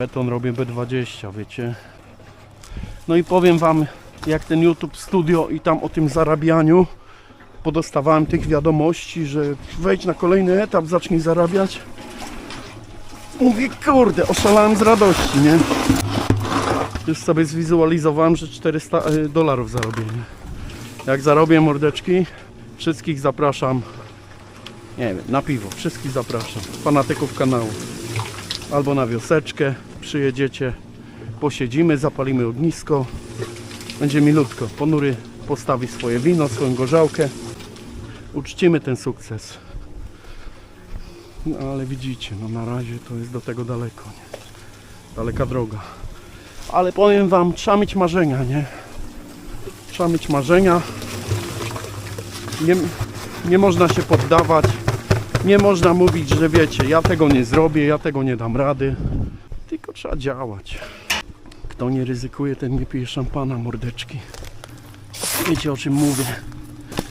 Beton robię B20, wiecie. No i powiem wam, jak ten YouTube Studio i tam o tym zarabianiu podostawałem tych wiadomości, że wejdź na kolejny etap, zacznij zarabiać. Mówię, kurde, oszalałem z radości, nie? Już sobie zwizualizowałem, że 400 e, dolarów zarobię, nie? Jak zarobię mordeczki, wszystkich zapraszam, nie wiem, na piwo, wszystkich zapraszam, fanatyków kanału. Albo na wioseczkę przyjedziecie, posiedzimy, zapalimy ognisko, będzie milutko. Ponury postawi swoje wino, swoją gorzałkę, uczcimy ten sukces. No ale widzicie, no na razie to jest do tego daleko, nie? Daleka droga. Ale powiem wam, trzeba mieć marzenia, nie? Trzeba mieć marzenia. Nie, nie można się poddawać. Nie można mówić, że wiecie, ja tego nie zrobię, ja tego nie dam rady. Tylko trzeba działać. Kto nie ryzykuje, ten nie pije szampana, mordeczki. Wiecie o czym mówię.